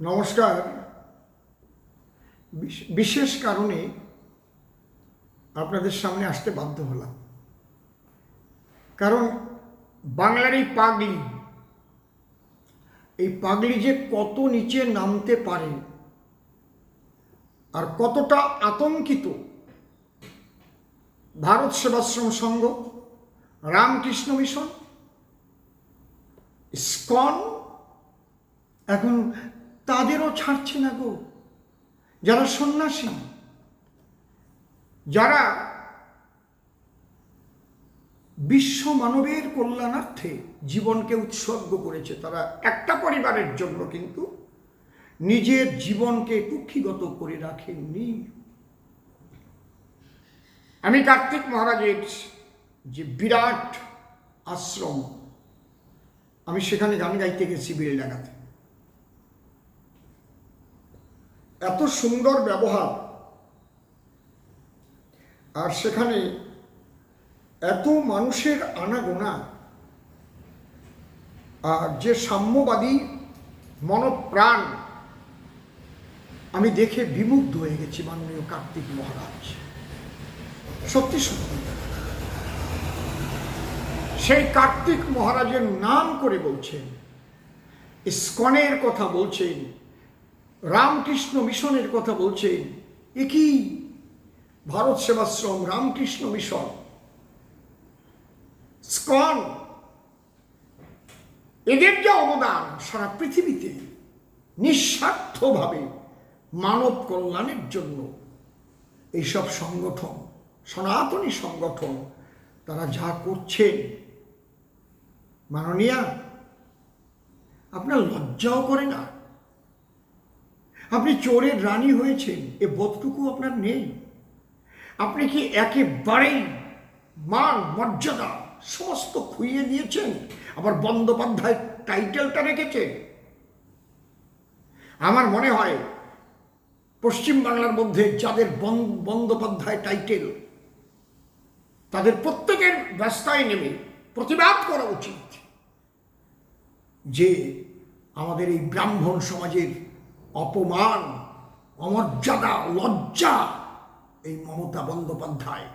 নমস্কার। বিশেষ কারণে আপনাদের সামনে আসতে বাধ্য হলাম। কারণ বাংলার এই পাগলি এই পাগলি যে কত নিচে নামতে পারে আর কতটা আতঙ্কিত, ভারত সেবাশ্রম সংঘ, রামকৃষ্ণ মিশন স্কন এখন তাদেরও ছাড়ছে না গো। যারা সন্ন্যাসী, যারা বিশ্ব মানবের কল্যাণার্থে জীবনকে উৎসর্গ করেছে, তারা একটা পরিবারের জন্য কিন্তু নিজের জীবনকে কুক্ষিগত করে রাখেননি। আমি কার্তিক মহারাজের যে বিরাট আশ্রম, আমি সেখানে গান গাইতে গেছি বেলডাঙ্গাতে। এত সুন্দর ব্যবহার। আর সেখানে এত মানুষের আনাগোনা। আর যে সাম্যবাদী মনপ্রাণ। আমি দেখে বিমুগ্ধ হয়ে গেছি মাননীয় কার্তিক মহারাজ। সত্যি সত্যি। সেই কার্তিক মহারাজের নাম করে বলছেন, ইস্কনের কথা বলছেন রামকৃষ্ণ মিশনের কথা বলছেন। এ কি ভারত সেবাশ্রম, রামকৃষ্ণ মিশন। স্কন, এদের যে অবদান, সারা পৃথিবীতে নিঃস্বার্থভাবে মানব কল্যাণের জন্য এইসব সংগঠন, সনাতনী সংগঠন, তারা যা করছেন। মাননীয়া, আপনার লজ্জাও করে না? আপনি চোরের রানী হয়েছেন, এ বোধটুকু আপনার নেই। আপনি কি একেবারেই মান, মর্যাদা সমস্ত খুইয়ে দিয়েছেন, আবার বন্দ্যোপাধ্যায় টাইটেলটা রেখেছেন? আমার মনে হয় পশ্চিম বাংলার মধ্যে যাদের বন- বন্দ্যোপাধ্যায় টাইটেল, তাদের প্রত্যেকের ব্যস্তায় নেমে প্রতিবাদ করা উচিত যে আমাদের এই ব্রাহ্মণ সমাজের অপমান, অমর্যাদা, লজ্জা এই মমতা বন্দ্যোপাধ্যায়।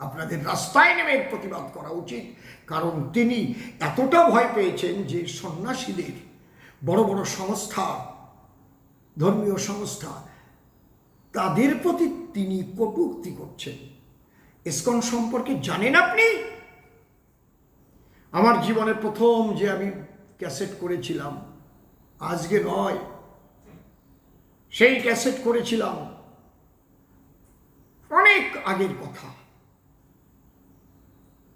আপনাদের রাস্তায় নেমে প্রতিবাদ করা উচিত, কারণ তিনি এতটা ভয় পেয়েছেন যে সন্ন্যাসীদের, বড় বড় সংস্থা, ধর্মীয় সংস্থা, তাদের প্রতি তিনি কটুক্তি করছেন। ইসকন সম্পর্কে জানেন আপনি? আমার জীবনে প্রথম যে আমি ক্যাসেট করেছিলাম, আজকে নয়। সেই ক্যাসেট করেছিলাম। অনেক আগের কথা।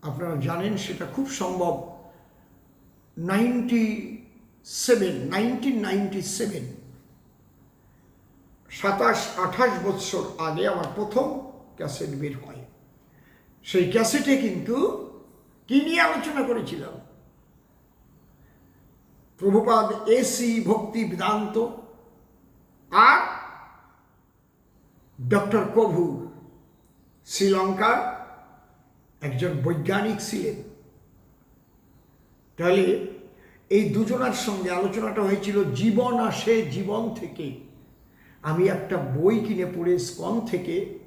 আপনারা জানেন সেটা খুব সম্ভব। Ninety seven, nineteen ninety seven. সাতাশ, আঠাশ বৎসর আগে আমার প্রথম ক্যাসেট বের হয়। সেই ক্যাসেটে কিন্তু কি নিয়ে আলোচনা করেছিলাম? প্রভুপাদ এসি ভক্তি বেদান্ত আর ডক্টর কভুর শ্রীলঙ্কার একজন বৈজ্ঞানিক ছিলেন। তাহলে এই দুজনার সঙ্গে আলোচনাটা হয়েছিল জীবন আসে জীবন থেকে। আমি একটা বই কিনে পড়ে স্কন থেকে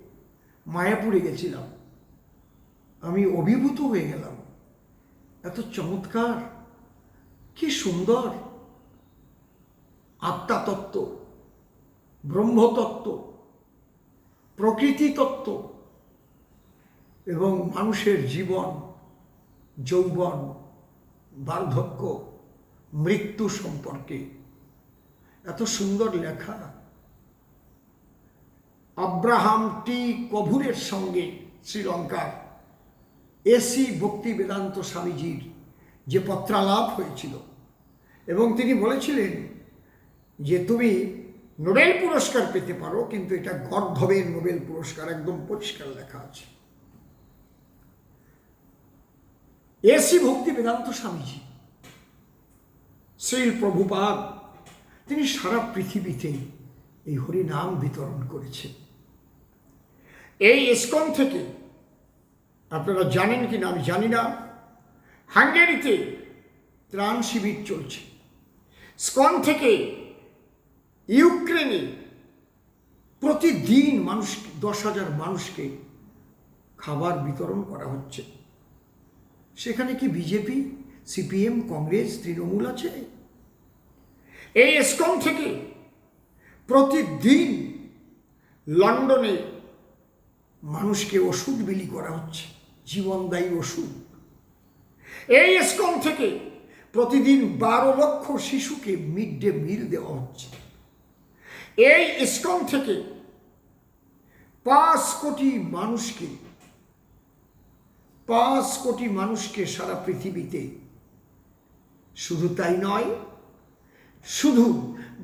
মায়াপুরে গেছিলাম। আমি অভিভূত হয়ে গেলাম। এত চমৎকার, কি সুন্দর। আত্মাতত্ত্ব ব্রহ্মতত্ত্ব প্রকৃতি তত্ত্ব এবং মানুষের জীবন, যৌবন, বার্ধক্য, মৃত্যু সম্পর্কে। এত সুন্দর লেখা। আব্রাহাম টি কভুরের সঙ্গে শ্রীলঙ্কার এসি ভক্তি বেদান্ত স্বামীজির যে পত্রালাপ হয়েছিল এবং তিনি বলেছিলেন যে তুমি নোবেল পুরস্কার পেতে পারো, কিন্তু এটা গর্ধবের নোবেল পুরস্কার, একদম পরিষ্কার লেখা আছে। এসি ভক্তি বেদান্ত স্বামীজি, শ্রীল প্রভুপাদ, তিনি সারা পৃথিবীতে এই হরিনাম বিতরণ করেছেন। এই ইস্কন থেকে, আপনারা জানেন কি না আমি জানি না, হাঙ্গেরিতে ত্রাণ শিবির চলছে। স্কন থেকে ইউক্রেনে প্রতিদিন মানুষ দশ হাজার মানুষকে খাবার বিতরণ করা হচ্ছে। সেখানে কি বিজেপি, সিপিএম, কংগ্রেস, তৃণমূল আছে? এই এসকম থেকে প্রতিদিন লন্ডনে মানুষকে ওষুধ বিলি করা হচ্ছে, জীবনদায়ী ওষুধ। এই এসকম থেকে প্রতিদিন বারো লক্ষ শিশুকে মিড ডে মিল দেওয়া হচ্ছে। এই ইসকন থেকে পাঁচ কোটি মানুষকে, পাঁচ কোটি মানুষকে সারা পৃথিবীতে শুধু তাই নয়, শুধু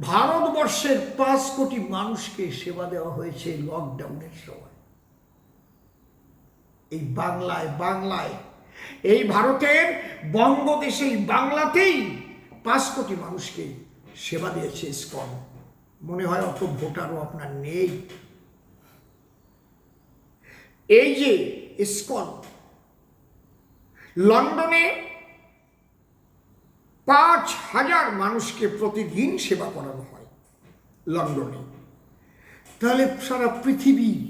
ভারতবর্ষের পাঁচ কোটি মানুষকে সেবা দেওয়া হয়েছে লকডাউনের সময়। এই বাংলায় বাংলায়, এই ভারতের বঙ্গদেশে বাংলাতেই পাঁচ কোটি মানুষকে সেবা দিয়েছে ইস্কন। মনে হয় অত ভোটারও আপনার নেই। এই যে ইস্কন, লন্ডনে পাঁচ হাজার মানুষকে প্রতিদিন সেবা করানো হয় লন্ডনে। তাহলে সারা পৃথিবীর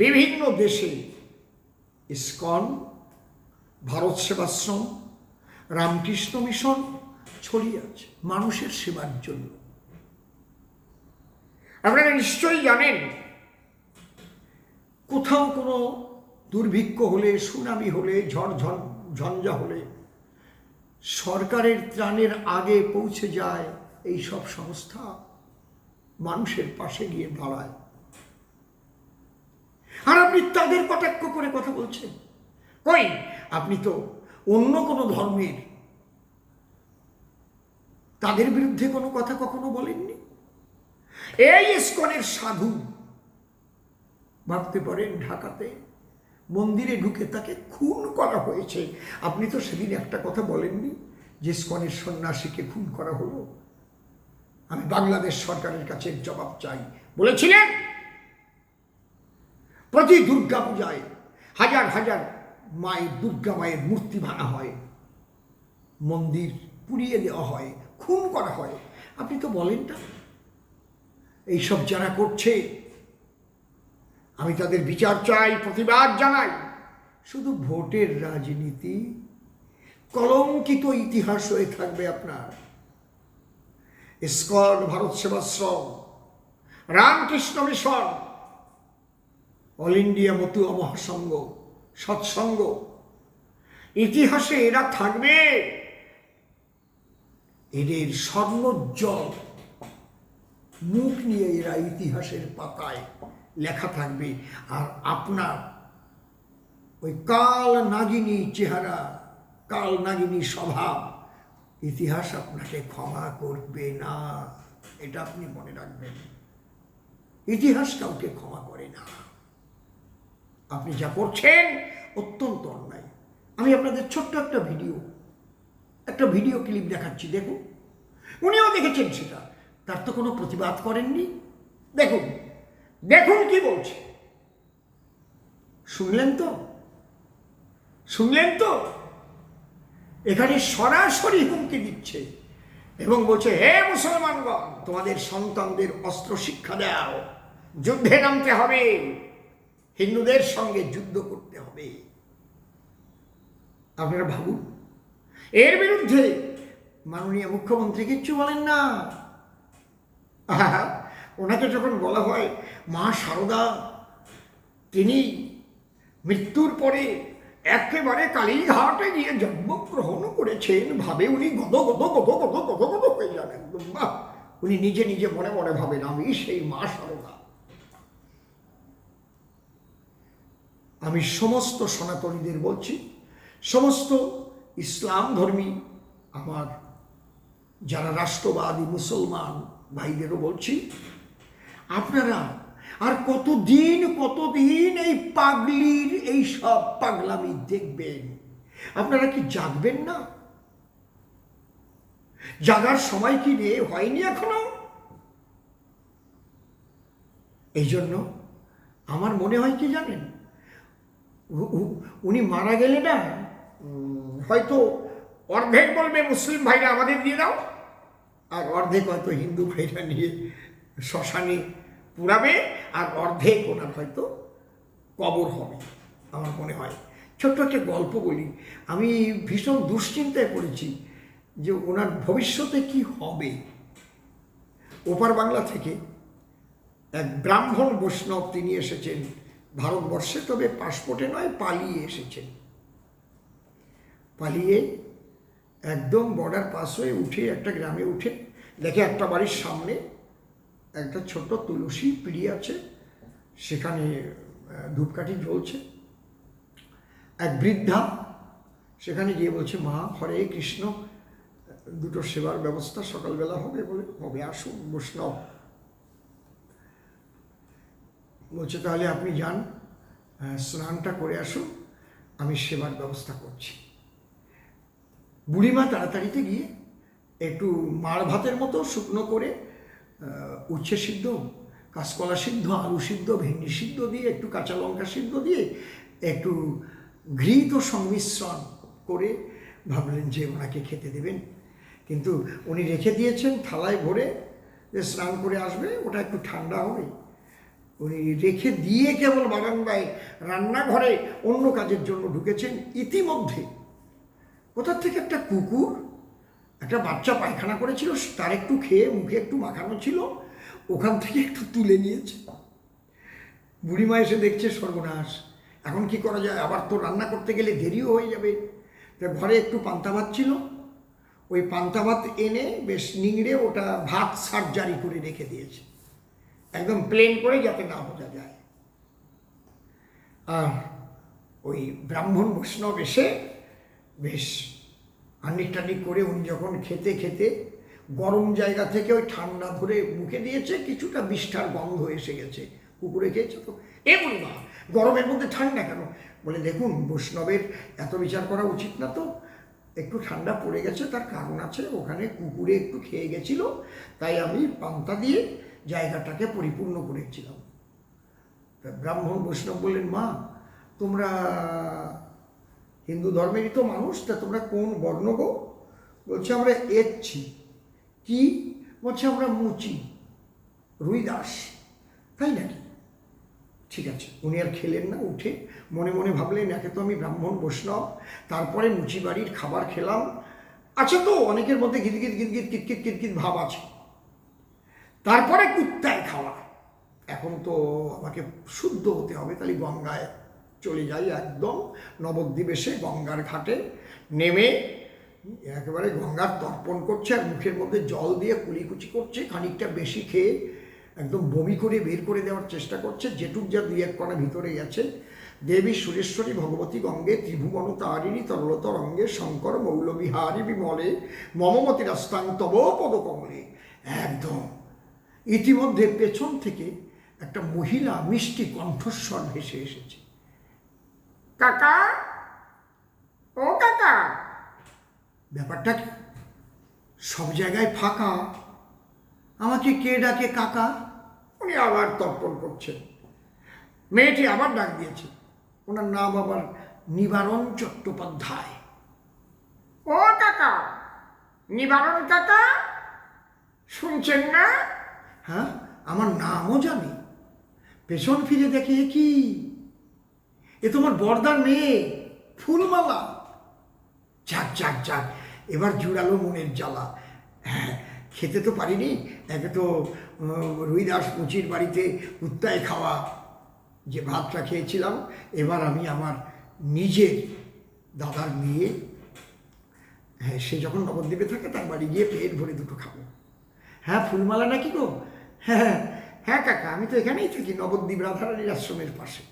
বিভিন্ন দেশে ইস্কন, ভারত সেবাশ্রম, রামকৃষ্ণ মিশন ছড়িয়ে আছে মানুষের সেবার জন্য। আপনারা নিশ্চয়ই জানেন, কোথাও কোনো দুর্ভিক্ষ হলে, সুনামি হলে, ঝড় ঝঞ্ঝা হলে, সরকারের ত্রাণের আগে পৌঁছে যায় এই সব সংস্থা, মানুষের পাশে গিয়ে দাঁড়ায়। আর আপনি তাদের কটাক্ষ করে কথা বলছেন? কই, আপনি তো অন্য কোনো ধর্মের। তাদের বিরুদ্ধে কোনো কথা কখনো বলেননি? এই ইস্কনের সাধু। ভাবতে পারেন ঢাকাতে মন্দিরে ঢুকে তাকে খুন করা হয়েছে। আপনি তো সেদিন একটা কথা বলেননি যে ইস্কনের সন্ন্যাসীকে খুন করা হলো? আমি বাংলাদেশ সরকারের কাছে জবাব চাই। বলেছিলেন? প্রতি দুর্গা পূজায় হাজার হাজার মায়ের দুর্গা মায়ের মূর্তি ভাঙা হয়। মন্দির পুড়িয়ে দেওয়া হয়, খুন করা হয়। আপনি তো বলেন না এইসব যারা করছে, আমি তাদের বিচার চাই, প্রতিবাদ জানাই। শুধু ভোটের রাজনীতি, কলঙ্কিত ইতিহাস হয়ে থাকবে আপনার। ISKCON Bharat Sevashram, Ramakrishna mission, all India Matua Mahasangha Satsang. ইতিহাসে এরা থাকবে। এদের স্বর্ণোজ্জ্বল মুখ নিয়ে এরা ইতিহাসের পাতায় লেখা থাকবে। আর আপনার ওই কাল নাগিনী চেহারা, কাল নাগিনী স্বভাব, ইতিহাস আপনাকে ক্ষমা করবে না। এটা আপনি মনে রাখবেন। ইতিহাস কাউকে ক্ষমা করে না। আপনি যা করছেন অত্যন্ত অন্যায়। আমি আপনাদের ছোট্ট একটা ভিডিও একটা ভিডিও ক্লিপ দেখাচ্ছি, দেখুন। উনিও দেখেছেন সেটা। তার তো কোনো প্রতিবাদ করেননি। দেখুন দেখুন কি বলছে। শুনলেন তো? শুনলেন তো? এখানে সরাসরি হুমকি দিচ্ছে এবং বলছে, হে মুসলমানগণ, তোমাদের সন্তানদের অস্ত্র শিক্ষা দাও, যুদ্ধে নামতে হবে, হিন্দুদের সঙ্গে যুদ্ধ করতে হবে। আপনারা ভাবুন, এর বিরুদ্ধে মাননীয় মুখ্যমন্ত্রী কিচ্ছু বলেন না। আহা, ওনাকে যখন বলা হয় মা সারদা তিনি মৃত্যুর পরে একেবারে কালীঘাটে গিয়ে জন্মগ্রহণ করেছেন ভাবে উনি গদ গদ গদ গদ গদ গদ হয়ে বাহ! উনি নিজে নিজে মনে মনে ভাবেন আমি সেই মা সারদা। আমি সমস্ত সনাতনীদের বলছি সমস্ত ইসলাম ধর্মী আমার যারা রাষ্ট্রবাদী মুসলমান ভাইদেরও বলছি, আপনারা আর কতদিন কতদিন এই পাগলির, এই সব পাগলামি দেখবেন? আপনারা কি জাগবেন না? জাগার সময় কি রে হয়নি এখনও? এই জন্য আমার মনে হয় কি জানেন? উনি মারা গেলে না হয়তো অর্ধেক বলবে মুসলিম ভাইরা আমাদের দিয়ে দাও। আর অর্ধেক হয়তো হিন্দু ভাইরা নিয়ে শ্মশানে পুরাবে, আর অর্ধেক ওনার হয়তো কবর হবে, আমার মনে হয়। ছোট্ট একটা গল্প বলি। আমি ভীষণ দুশ্চিন্তায় পড়েছি যে ওনার ভবিষ্যতে কি হবে। ওপার বাংলা থেকে এক ব্রাহ্মণ বৈষ্ণব তিনি এসেছেন ভারতবর্ষে, তবে পাসপোর্টে নয়, পালিয়ে এসেছেন। পালিয়ে একদম বর্ডার পাস হয়ে উঠে একটা গ্রামে উঠে দেখে একটা বাড়ির সামনে একটা ছোট তুলসী পিড়ি আছে, সেখানে ধূপকাঠি জ্বলছে। এক বৃদ্ধা সেখানে গিয়ে বলছে, মা, হরে কৃষ্ণ, দুটো সেবার ব্যবস্থা সকালবেলা হবে বলে, হবে, আসুন, বৈষ্ণব। বলছে, তাহলে আপনি যান স্নানটা করে আসুন, আমি সেবার ব্যবস্থা করছি। বুড়িমা তাড়াতাড়িতে গিয়ে একটু মার ভাতের মতো শুকনো করে উচ্ছে সিদ্ধ, কাঁচকলা সিদ্ধ, আলু সিদ্ধ, ভেন্ডি সিদ্ধ দিয়ে, একটু কাঁচা লঙ্কা সিদ্ধ দিয়ে একটু ঘৃত সংমিশ্রণ করে ভাবলেন যে ওনাকে খেতে দেবেন। কিন্তু উনি রেখে দিয়েছেন, থালায় ভরে যে স্নান করে আসবে, ওটা একটু ঠান্ডা হবে। উনি রেখে দিয়ে কেবল বারান্দায় রান্নাঘরে অন্য কাজের জন্য ঢুকেছেন। ইতিমধ্যে কোথার থেকে একটা কুকুর, একটা বাচ্চা পায়খানা করেছিল তার একটু খেয়ে মুখে একটু মাখানো ছিল, ওখান থেকে একটু তুলে নিয়েছে। বুড়িমা এসে দেখছে, সর্বনাশ। এখন কি করা যায়? আবার তো রান্না করতে গেলে দেরিও হয়ে যাবে। তা ঘরে একটু পান্তা ভাত ছিল। ওই পান্তা ভাত এনে বেশ নিংড়ে ওটা ভাত সার্জারি করে রেখে দিয়েছে। একদম প্লেন করে যাতে না বোঝা যায়। আর ওই ব্রাহ্মণ বৈষ্ণব এসে বেশ আন্নিক টান্নিক করে উনি যখন খেতে খেতে গরম জায়গা থেকে ওই ঠান্ডা ধরে মুখে দিয়েছে, কিছুটা বিষ্ঠার গন্ধ এসে গেছে। কুকুরে খেয়েছে তো। এ বলি না গরমের মধ্যে ঠান্ডা কেন? বলে, দেখুন, বৈষ্ণবের এত বিচার করা উচিত না তো। একটু ঠান্ডা পড়ে গেছে, তার কারণ আছে, ওখানে কুকুরে একটু খেয়ে গেছিল, তাই আমি পান্তা দিয়ে জায়গাটাকে পরিপূর্ণ করেছিলাম। ব্রাহ্মণ বৈষ্ণব বললেন, মা, তোমরা হিন্দু ধর্মেরই তো মানুষ, তা তোমরা কোন বর্ণ গো? বলছে, আমরা এচ্ছি কি? বলছে, আমরা মুচি। রুই দাস তাই নাকি? ঠিক আছে, উনি আর খেলেন না উঠে। মনে মনে ভাবলেন, একে তো আমি ব্রাহ্মণ, বৈষ্ণব, তারপরে মুচি বাড়ির খাবার খেলাম। আছে তো অনেকের মধ্যে গিদগিদ গিদগিদ কিটকিট কিটকিট ভাব আছে। তারপরে কুত্তায় খাওয়া। এখন তো আমাকে শুদ্ধ হতে হবে, তাহলে গঙ্গায় চলে যাই একদম নবদ্বীপ এসে গঙ্গার ঘাটে নেমে একেবারে গঙ্গার তর্পণ করছে আর মুখের মধ্যে জল দিয়ে কুলিকুচি করছে, খানিকটা বেশি খেয়ে একদম বমি করে বের করে দেওয়ার চেষ্টা করছে, যেটুক যা দুই এক কণা ভিতরে গেছে দেবী সুরেশ্বরী, ভগবতী গঙ্গে, ত্রিভুবন তারিণী তরলতর অঙ্গে শঙ্কর মৌলবিহারী বিমলে, মমমতি রাস্তাং তব পদকমলে। একদম। ইতিমধ্যে পেছন থেকে একটা মহিলা মিষ্টি কণ্ঠস্বর ভেসে এসেছে। কাকা? ও কাকা? ব্যাপারটা কি? সব জায়গায় ফাঁকা। আমাকে কে ডাকে কাকা? উনি আবার তর্পণ করছেন। মেয়েটি আবার ডাক দিয়েছে। ওনার নাম আবার নিবারণ চট্টোপাধ্যায়। ও কাকা! নিবারণ কাকা? শুনছেন না? হ্যাঁ? আমার নামও জানি। পেছন ফিরে দেখে কি এ তোমার বর্দার মেয়ে ফুলমালা। যাক যাক যাক, এবার জুড়ালো মনের জ্বালা। হ্যাঁ খেতে তো পারিনি একে তো রুইদাস মুচির বাড়িতে কুত্তায় খাওয়া যে ভাতটা খেয়েছিলাম, এবার আমি আমার নিজের দাদার মেয়ে হ্যাঁ সে যখন নবদ্বীপে থাকে, তার বাড়ি গিয়ে পেট ভরে দুটো খাব। হ্যাঁ ফুলমালা নাকি গো? হ্যাঁ হ্যাঁ কাকা, আমি তো এখানেই থাকি, নবদ্বীপ রাধারানীর আশ্রমের পাশে।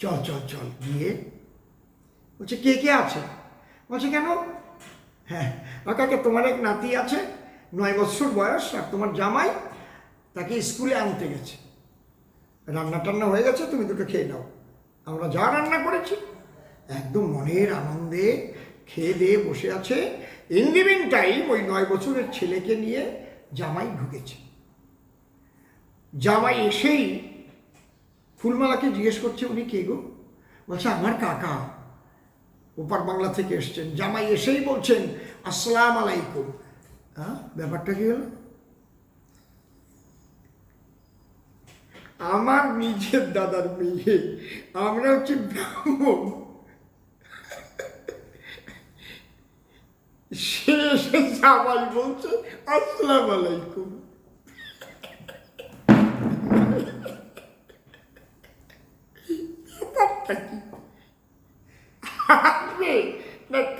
চল চল চল, গিয়ে। বলছে, কে কে আছে? বলছে, কেন? হ্যাঁ কাকা, তোমার এক নাতি আছে, নয় বছর বয়স, আর তোমার জামাই তাকে স্কুলে আনতে গেছে। রান্না টান্না হয়ে গেছে, তুমি দুটো খেয়ে নাও। আমরা যা রান্না করেছি, একদম মনের আনন্দে খেয়ে দিয়ে বসে আছে। ইন দি মিন টাইম ওই নয় বছরের ছেলেকে নিয়ে জামাই ঢুকেছে। জামাই এসেই ফুলমালাকে জিজ্ঞেস করছে, উনি কে গো? বলছে, আমার কাকা। ওপার বাংলা থেকে এসছেন। জামাই এসেই বলছেন, আসসালাম আলাইকুম। হ্যাঁ ব্যাপারটা কি হলো? আমার নিজের দাদার মেয়ে, আমরা হচ্ছে ব্রাহ্মণ। সে এসে জামাই বলছে, আসসালাম আলাইকুম।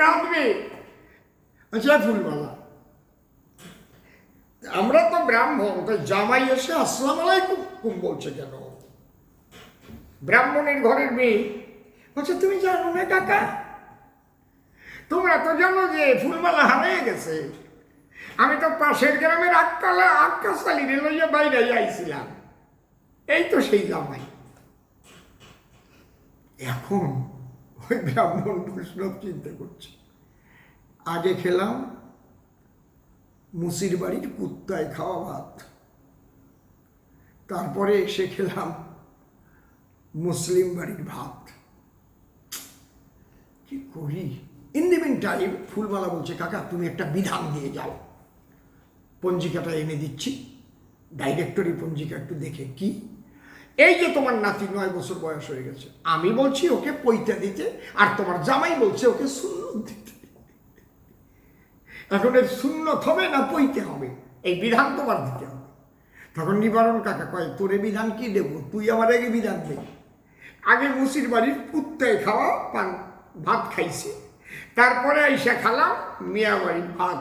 কাঁদবে আচ্ছা ফুলমালা আমরা তো ব্রাহ্মণ তো জামাই এসে আসসালাম আলাইকুম কুম বলছে কেন? ব্রাহ্মণের ঘরের মেয়ে। বলছে, তুমি জানো না কাকা? তোমরা তো জানো যে ফুলমালা হারিয়ে গেছে। আমি তো পাশের গ্রামের আক্কালা আক্কাশালি রে লইয়া বাইরে আইছিলাম। এই তো সেই জামাই। এখন ওই ব্রাহ্মণ বৈষ্ণব চিন্তা করছে। আগে খেলাম মুসির বাড়ির কুত্তায় খাওয়া ভাত। তারপরে এসে খেলাম মুসলিম বাড়ির ভাত। কি করি? In the mean time Phulmala বলছে, কাকা, তুমি একটা বিধান দিয়ে যাও। পঞ্জিকাটা এনে দিচ্ছি। ডাইরেক্টরি পঞ্জিকা একটু দেখে, কি? এই যে তোমার নাতি নয় বছর বয়স হয়ে গেছে, আমি বলছি ওকে পৈতা দিতে, আর তোমার জামাই বলছে ওকে সুন্নত দিতে। এখন এর সুন্নত হবে না পৈতে হবে? এই বিধান তোমার দিতে হবে। তখন নিবারণ কাকা কয়, তোরে বিধান কি দেব? তুই আমার আগে বিধান দে। আগে মুসির বাড়ির কুত্তায় খাওয়া, পান, ভাত খাইছে। তারপরে আইসা খালাম, মিয়া বাড়ির ভাত।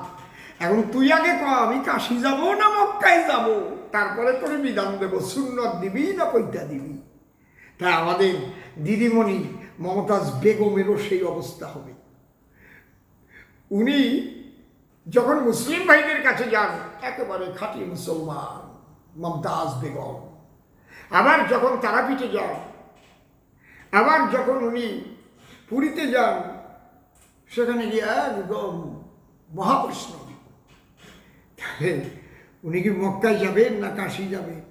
এখন তুই আগে ক আমি কাশি যাব না মক্কায় যাব? তারপরে তোরে বিধান দেবো, সুন্নত দিবি না পৈতা দিবি? তাই আমাদের দিদিমণি মমতাজ বেগমেরও সেই অবস্থা হবে। উনি যখন মুসলিম ভাইদের কাছে যান, একেবারে খাঁটি মুসলমান, মমতাজ বেগম। আবার যখন তারাপীঠে যান, আবার যখন উনি পুরীতে যান, সেখানে গিয়ে একদম মহাবৈষ্ণব। তাহলে উনি কি মক্কায় যাবেন না কাশি যাবেন?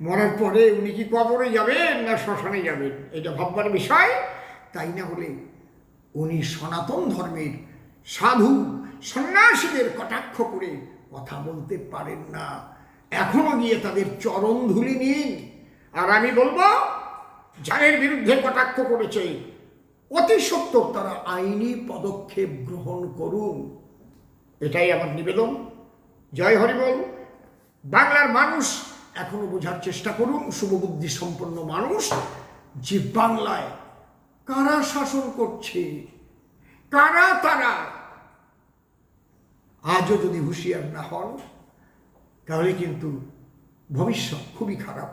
মরার পরে উনি কি কবরে যাবেন না শ্মশানে যাবেন? এটা ভাববার বিষয়। তাই না হলে উনি সনাতন ধর্মের সাধু, সন্ন্যাসীদের কটাক্ষ করে কথা বলতে পারেন না। এখনও গিয়ে তাদের চরণ ধুলি নিন। আর আমি বলব, যাদের বিরুদ্ধে কটাক্ষ করেছে, অতি সত্তর তারা আইনি পদক্ষেপ গ্রহণ করুন। এটাই আমার নিবেদন। জয় হরিবল বাংলার মানুষ, এখনও বোঝার চেষ্টা করুন, শুভবুদ্ধি সম্পন্ন মানুষ, যে বাংলায় কারা শাসন করছে, কারা তারা, আজও যদি হুঁশিয়ার না হন, তাহলে কিন্তু ভবিষ্যৎ খুবই খারাপ।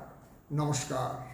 নমস্কার।